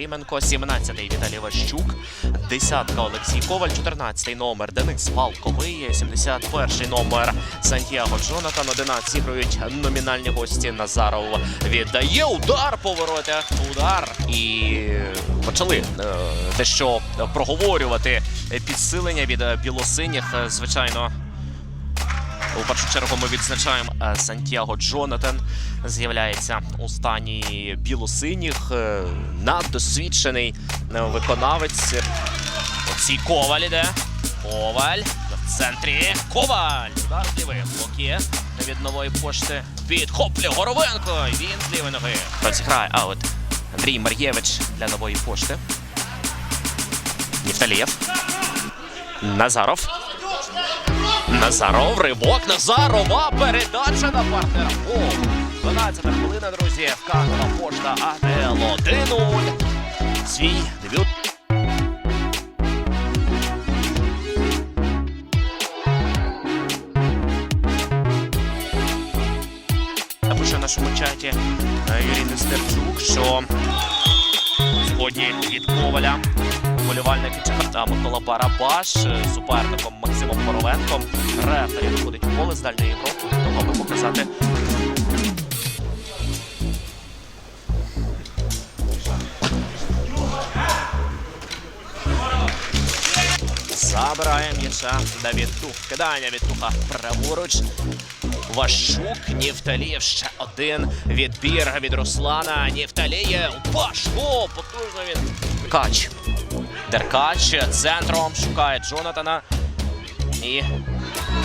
Іменко, 17-й Віталій Ващук, 10-ка Олексій Коваль, 14-й номер Денис Валковий, 71-й номер Сантьяго Джонатан, 11 зіграють номінальні гості Назаров віддає удар по. Удар і почали е, дещо проговорювати підсилення від білосиніх. Е, Звичайно, у першу чергу ми відзначаємо е, Сантьяго Джонатан. З'являється у стані білосиніх. е, Наддосвідчений е, виконавець. Оцій Коваль іде. Коваль в центрі. Коваль. Удар з лівої блоки від нової пошти. Підхоплює Горовенко. Він з лівої ноги. Розіграє аут. Андрій Мар'євич для нової пошти. Нефталієв. Назаров. Назаров, ривок Назарова, передача на партнера. О, 12 хвилина, друзі. Вказана пошта АТЛ 1-0. Свій дебют. Напише в нашому чаті е, Юрій Нестерчук, що сьогодні від Коваля Полювальник та Микола Барабаш е, суперником Максимом Боровенком. Рефері виходить у поле з дальньої того аби показати. Забирає м'яча Давід Тух. Кидання від Туха праворуч. Ващук, Нєвталієв, ще один відбір від Руслана. Нєвталієв, Пашко, потужно він. Кач. Деркач центром шукає Джонатана. І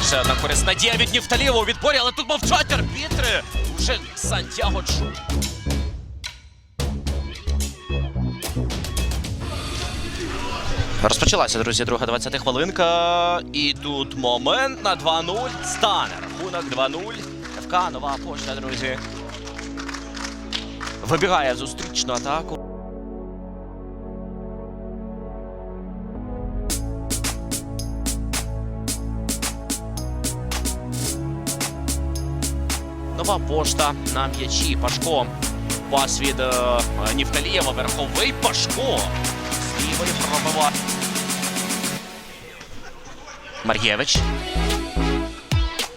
ще одна корисна дія від Нєвталієва у відборі, але тут мовчать арбітри. Вже Сантьяго Джу. Розпочалася, друзі, друга 20 хвилинка. І тут момент на 2-0. Стане. Рахунок 2-0. ФК нова пошта, друзі. Вибігає зустрічну атаку. Нова пошта на м'ячі. Пашко. Пас від е, Нівталієва. Верховий Пашко. З лівої пробиває. Мар'євич.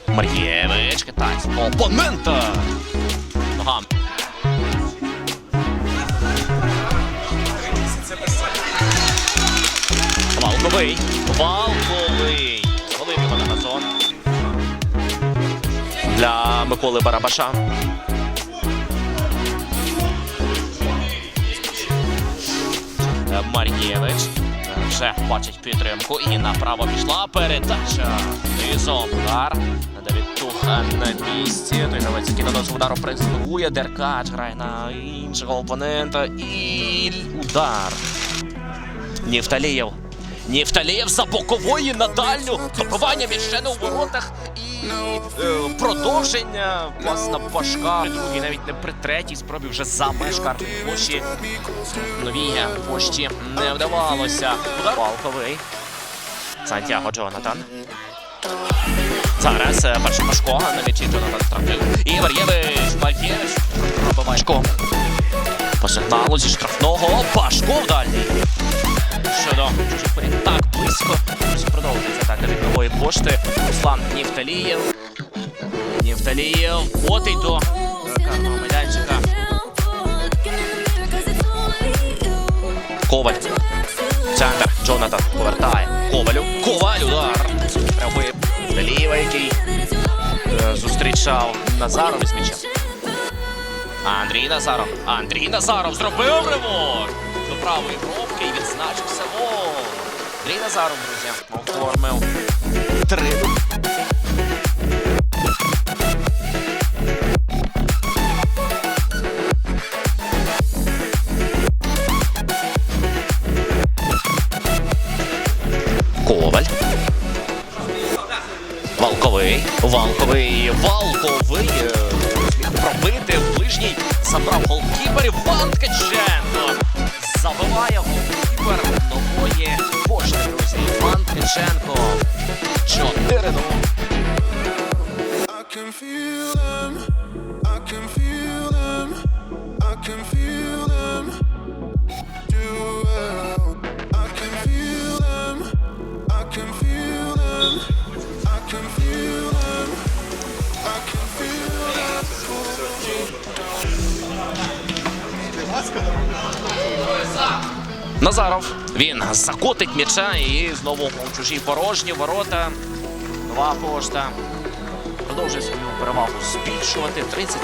Мар'євич. Китайсь. Опонента. Валковий. Валковий. Звалив Для Миколи Барабаша. Мар'євич. Вже бачить підтримку і направо пішла передача. Низом удар. Давід Туха на місці. Той гравець, який наносив удару презентує. Деркач грає на іншого опонента. І удар. Нєвталієв. Нєвталієв за бокової на дальню. Добивання міщено у воротах. Е, продовження пас на Пашка. При навіть не при третій спробі вже за меж площі. Новій пошті не вдавалося. Палковий. Сантьяго Джонатан. Зараз е, перший Пашко на м'ячі Джонатан втратив. Ігор Євич, Мар'євич пробиває Пашко. Зі штрафного Пашко в дальній. Щодо чужих порід так близько. Продовжується атака від нової пошти. Руслан Нівталієв. Нівталієв. І до карного майданчика. Коваль. Центр. Джонатан повертає. Ковалю. Коваль удар. Далієва, який е, зустрічав Назаров із м'ячем. Андрій Назаров. Андрій Назаров зробив ривок. До правої бровки і відзначився гол. Андрій друзі, оформив три. Коваль. Валковий. Валковий. Валковий. пробити в ближній. Забрав голкіперів. Ткаченко. Назаров. Він закотить м'яча і знову у чужі порожні ворота. Два пошта. Продовжує свою перевагу збільшувати. 30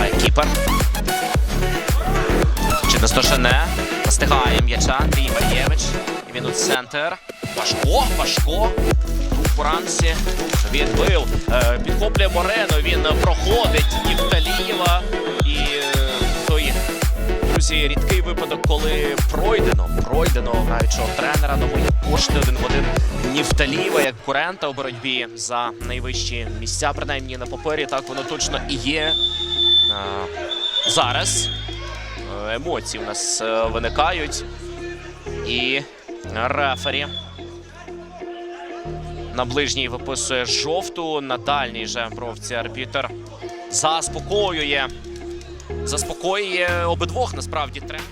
Е, Кіпер. Чи Достошене. Настигає м'яча. Андрій Мар'євич. І він у центр. Важко, важко. Франці відбив. Е, Підхоплює Морено. Він проходить Нівталієва. І е, той, друзі, рідкий випадок, коли пройдено, пройдено граючого тренера нової пошти один в один Нівталієва як курента у боротьбі за найвищі місця, принаймні на папері. Так воно точно і є. Е, Зараз емоції у нас виникають. І рефері на ближній виписує жовту, на дальній же бровці арбітер заспокоює. Заспокоює обидвох насправді тренер.